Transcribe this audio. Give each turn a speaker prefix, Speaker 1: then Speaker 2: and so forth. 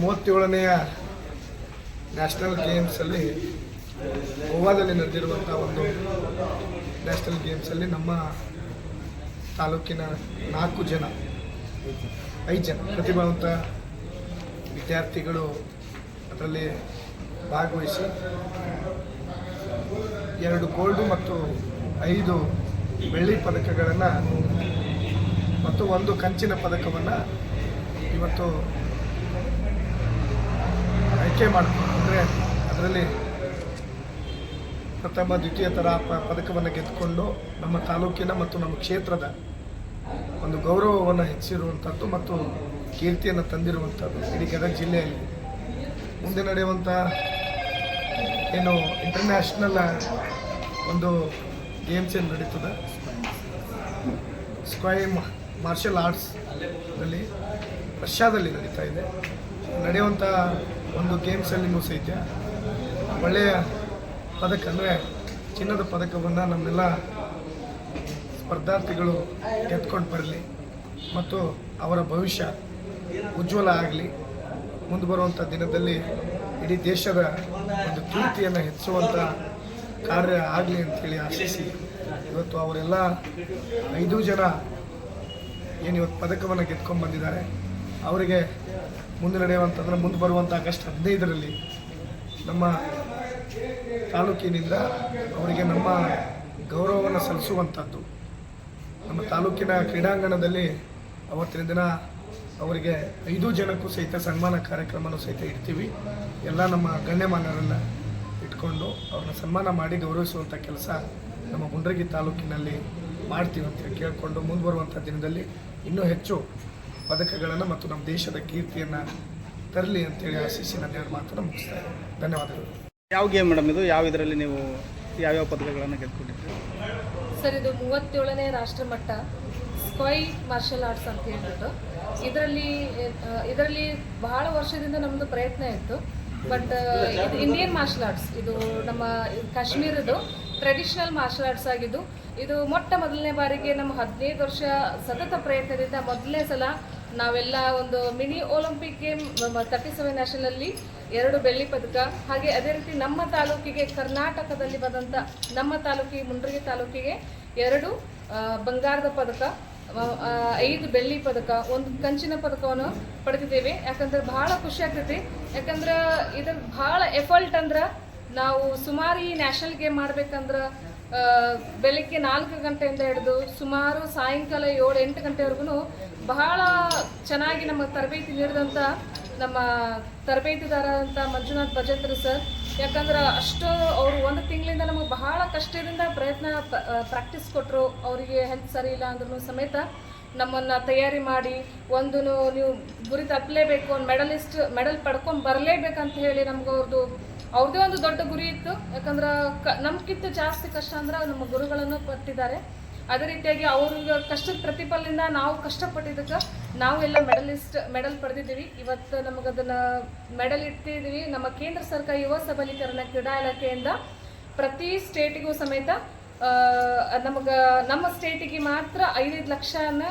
Speaker 1: ಮೂವತ್ತೇಳನೆಯ national ಗೇಮ್ಸಲ್ಲಿ ಗೋವಾದಲ್ಲಿ ನಡೆದಿರುವಂಥ ಒಂದು national ಗೇಮ್ಸಲ್ಲಿ ನಮ್ಮ ತಾಲೂಕಿನ ನಾಲ್ಕು ಜನ, ಐದು ಜನ ಪ್ರತಿಭಾವಂತ ವಿದ್ಯಾರ್ಥಿಗಳು ಅದರಲ್ಲಿ ಭಾಗವಹಿಸಿ ಎರಡು ಗೋಲ್ಡು ಮತ್ತು ಐದು ಬೆಳ್ಳಿ ಪದಕಗಳನ್ನು ಮತ್ತು ಒಂದು ಕಂಚಿನ ಪದಕವನ್ನು ಇವತ್ತು ಆಯ್ಕೆ ಮಾಡ್ತೀವಿ. ಅಂದರೆ ಅದರಲ್ಲಿ ಪ್ರಥಮ, ದ್ವಿತೀಯ ಥರ ಪದಕವನ್ನು ಗೆದ್ದುಕೊಂಡು ನಮ್ಮ ತಾಲೂಕಿನ ಮತ್ತು ನಮ್ಮ ಕ್ಷೇತ್ರದ ಒಂದು ಗೌರವವನ್ನು ಹೆಚ್ಚಿರುವಂಥದ್ದು ಮತ್ತು ಕೀರ್ತಿಯನ್ನು ತಂದಿರುವಂಥದ್ದು ಇಡೀ ಗದಗ ಜಿಲ್ಲೆಯಲ್ಲಿ. ಮುಂದೆ ನಡೆಯುವಂಥ ಏನು ಇಂಟರ್ನ್ಯಾಷನಲ್ ಒಂದು ಗೇಮ್ಸ್ ಏನು ನಡೀತದೆ? ಸ್ಕ್ವೈ ಮಾರ್ಷಲ್ ಆರ್ಟ್ಸ್ ಅಲ್ಲಿ ರಷ್ಯಾದಲ್ಲಿ ನಡೀತಾ ಇದೆ. ನಡೆಯುವಂಥ ಒಂದು ಗೇಮ್ಸಲ್ಲಿನೂ ಸಹಿತ ಒಳ್ಳೆಯ ಪದಕ ಅಂದರೆ ಚಿನ್ನದ ಪದಕವನ್ನು ನಮ್ಮೆಲ್ಲ ಸ್ಪರ್ಧಾರ್ಥಿಗಳು ಗೆದ್ಕೊಂಡು ಬರಲಿ ಮತ್ತು ಅವರ ಭವಿಷ್ಯ ಉಜ್ವಲ ಆಗಲಿ. ಮುಂದೆ ಬರುವಂಥ ದಿನದಲ್ಲಿ ಇಡೀ ದೇಶದ ಒಂದು ಕೀರ್ತಿಯನ್ನು ಹೆಚ್ಚುವಂಥ ಕಾರ್ಯ ಆಗಲಿ ಅಂತೇಳಿ ಆಶಿಸಿ ಇವತ್ತು ಅವರೆಲ್ಲ ಐದು ಜನ ಏನು ಇವತ್ತು ಪದಕವನ್ನು ಗೆದ್ಕೊಂಡು ಬಂದಿದ್ದಾರೆ. ಅವರಿಗೆ ಮುಂದೆ ನಡೆಯುವಂಥದ್ರೆ ಮುಂದೆ ಬರುವಂಥ ಆಗಸ್ಟ್ ಹದಿನೈದರಲ್ಲಿ ನಮ್ಮ ತಾಲೂಕಿನಿಂದ ಅವರಿಗೆ ನಮ್ಮ ಗೌರವವನ್ನು ಸಲ್ಲಿಸುವಂಥದ್ದು ನಮ್ಮ ತಾಲೂಕಿನ ಕ್ರೀಡಾಂಗಣದಲ್ಲಿ ಅವತ್ತಿನ ದಿನ ಅವರಿಗೆ ಐದು ಜನಕ್ಕೂ ಸಹಿತ ಸನ್ಮಾನ ಕಾರ್ಯಕ್ರಮನೂ ಸಹಿತ ಇಡ್ತೀವಿ. ಎಲ್ಲ ನಮ್ಮ ಗಣ್ಯಮಾನ್ಯರನ್ನು ಇಟ್ಕೊಂಡು ಅವ್ರನ್ನ ಸನ್ಮಾನ ಮಾಡಿ ಗೌರವಿಸುವಂಥ ಕೆಲಸ ನಮ್ಮ ಮುಂಡ್ರಗಿ ತಾಲೂಕಿನಲ್ಲಿ ಮಾಡ್ತೀವಿ ಅಂತ ಕೇಳಿಕೊಂಡು ಮುಂದೆ ಬರುವಂಥ ದಿನದಲ್ಲಿ ಇನ್ನೂ ಹೆಚ್ಚು ಪದಕಗಳನ್ನು ಮತ್ತು ನಮ್ಮ ದೇಶದ ಕೀರ್ತಿಯನ್ನು ತರಲಿ ಅಂತೇಳಿ ಆಶಿಸಿ ನನ್ನ ಎರಡು ಮಾತನ್ನು ಮುಗಿಸ್ತಾ ಇದ್ದೀನಿ. ಧನ್ಯವಾದಗಳು.
Speaker 2: ಯಾವ ಗೇಮ್ ಮೇಡಮ್ ಇದು? ಯಾವ ಇದರಲ್ಲಿ ನೀವು ಯಾವ್ಯಾವ ಪದಕಗಳನ್ನು ಗೆದ್ದುಕೊಂಡಿದ್ದೀರಿ?
Speaker 3: ಸರ್ ಇದು ಮೂವತ್ತೇಳನೇ ರಾಷ್ಟ್ರಮಟ್ಟ ಸ್ಕ್ವೈ ಮಾರ್ಷಲ್ ಆರ್ಟ್ಸ್ ಅಂತ ಹೇಳ್ಬಿಟ್ಟು. ಇದರಲ್ಲಿ ಇದರಲ್ಲಿ ಬಹಳ ವರ್ಷದಿಂದ ನಮ್ಮದು ಪ್ರಯತ್ನ ಇತ್ತು. ಬಟ್ ಇದು ಇಂಡಿಯನ್ ಮಾರ್ಷಲ್ ಆರ್ಟ್ಸ್ ಇದು ನಮ್ಮ ಕಾಶ್ಮೀರದ್ದು ಟ್ರೆಡಿಷನಲ್ ಮಾರ್ಷಲ್ ಆರ್ಟ್ಸ್ ಆಗಿದ್ದು ಇದು ಮೊಟ್ಟ ಮೊದಲನೇ ಬಾರಿಗೆ ನಮ್ಮ ಹದಿನೈದು ವರ್ಷ ಸತತ ಪ್ರಯತ್ನದಿಂದ ಮೊದಲನೇ ಸಲ ನಾವೆಲ್ಲ ಒಂದು mini Olympic game thirty seven ನ್ಯಾಷನಲ್ಲಿ ಎರಡು ಬೆಳ್ಳಿ ಪದಕ ಹಾಗೆ ಅದೇ ರೀತಿ ನಮ್ಮ ತಾಲೂಕಿಗೆ ಕರ್ನಾಟಕದಲ್ಲಿ ಬಂದಂಥ ನಮ್ಮ ತಾಲೂಕಿಗೆ ಮುಂಡ್ರಿಗೆ ತಾಲೂಕಿಗೆ ಎರಡು ಬಂಗಾರದ ಪದಕ ಐದು ಬೆಳ್ಳಿ ಪದಕ, ಒಂದು ಕಂಚಿನ ಪದಕವನ್ನು ಪಡೆದಿದ್ದೇವೆ. ಯಾಕಂದ್ರೆ ಬಹಳ ಖುಷಿ ಆಗ್ತೈತಿ. ಯಾಕಂದ್ರೆ ಇದ್ರ ಬಹಳ ಎಫರ್ಟ್ ಅಂದ್ರೆ ನಾವು ಸುಮಾರು ಈ ನ್ಯಾಷನಲ್ ಗೇಮ್ ಮಾಡ್ಬೇಕಂದ್ರೆ ಬೆಳಿಗ್ಗೆ ನಾಲ್ಕು ಗಂಟೆಯಿಂದ ಹಿಡಿದು ಸುಮಾರು ಸಾಯಂಕಾಲ ಏಳು ಎಂಟು ಗಂಟೆವರೆಗೂ ಬಹಳ ಚೆನ್ನಾಗಿ ನಮಗೆ ತರಬೇತಿ ನೀಡಿದಂಥ ನಮ್ಮ ತರಬೇತಿದಾರ ಅಂತ ಮಂಜುನಾಥ್ ಭಜಂತ್ರಿ ಸರ್ ಯಾಕಂದ್ರೆ ಅಷ್ಟು ಅವರು ಒಂದು ತಿಂಗಳಿಂದ ನಮಗೆ ಬಹಳ ಕಷ್ಟದಿಂದ ಪ್ರಯತ್ನ ಪ್ರಾಕ್ಟೀಸ್ ಕೊಟ್ಟರು ಅವರಿಗೆ ಹೆಲ್ತ್ ಸರಿ ಇಲ್ಲ ಅಂದ್ರೂ ಸಮೇತ ನಮ್ಮನ್ನು ತಯಾರಿ ಮಾಡಿ ಒಂದು ನೀವು ಗುರಿ ತಪ್ಪಲೇಬೇಕು ಒಂದು ಮೆಡಲಿಸ್ಟ್ ಮೆಡಲ್ ಪಡ್ಕೊಂಡು ಬರಲೇಬೇಕಂತ ಹೇಳಿ ನಮ್ಗೆ ಅವ್ರದ್ದು ಅವ್ರದ್ದೇ ಒಂದು ದೊಡ್ಡ ಗುರಿ ಇತ್ತು. ಯಾಕಂದ್ರೆ ಕ ನಮ್ಗಿಂತ ಜಾಸ್ತಿ ಕಷ್ಟ ಅಂದ್ರೆ ನಮ್ಮ ಗುರುಗಳನ್ನು ಪಟ್ಟಿದ್ದಾರೆ ಅದೇ ರೀತಿಯಾಗಿ ಅವ್ರಿಗೆ ಕಷ್ಟದ ಪ್ರತಿಫಲದಿಂದ ನಾವು ಕಷ್ಟಪಟ್ಟಿದ್ದಕ್ಕೆ ನಾವೆಲ್ಲ ಮೆಡಲಿಸ್ಟ್, ಮೆಡಲ್ ಪಡೆದಿದ್ದೀವಿ. ಇವತ್ತು ನಮಗದನ್ನು ಮೆಡಲ್ ಇಟ್ಟಿದ್ದೀವಿ. ನಮ್ಮ ಕೇಂದ್ರ ಸರ್ಕಾರ ಯುವ ಸಬಲೀಕರಣ ಕ್ರೀಡಾ ಇಲಾಖೆಯಿಂದ ಪ್ರತಿ ಸ್ಟೇಟಿಗೂ ಸಮೇತ ನಮಗೆ ನಮ್ಮ ಸ್ಟೇಟಿಗೆ ಮಾತ್ರ ಐದೈದು ಲಕ್ಷನ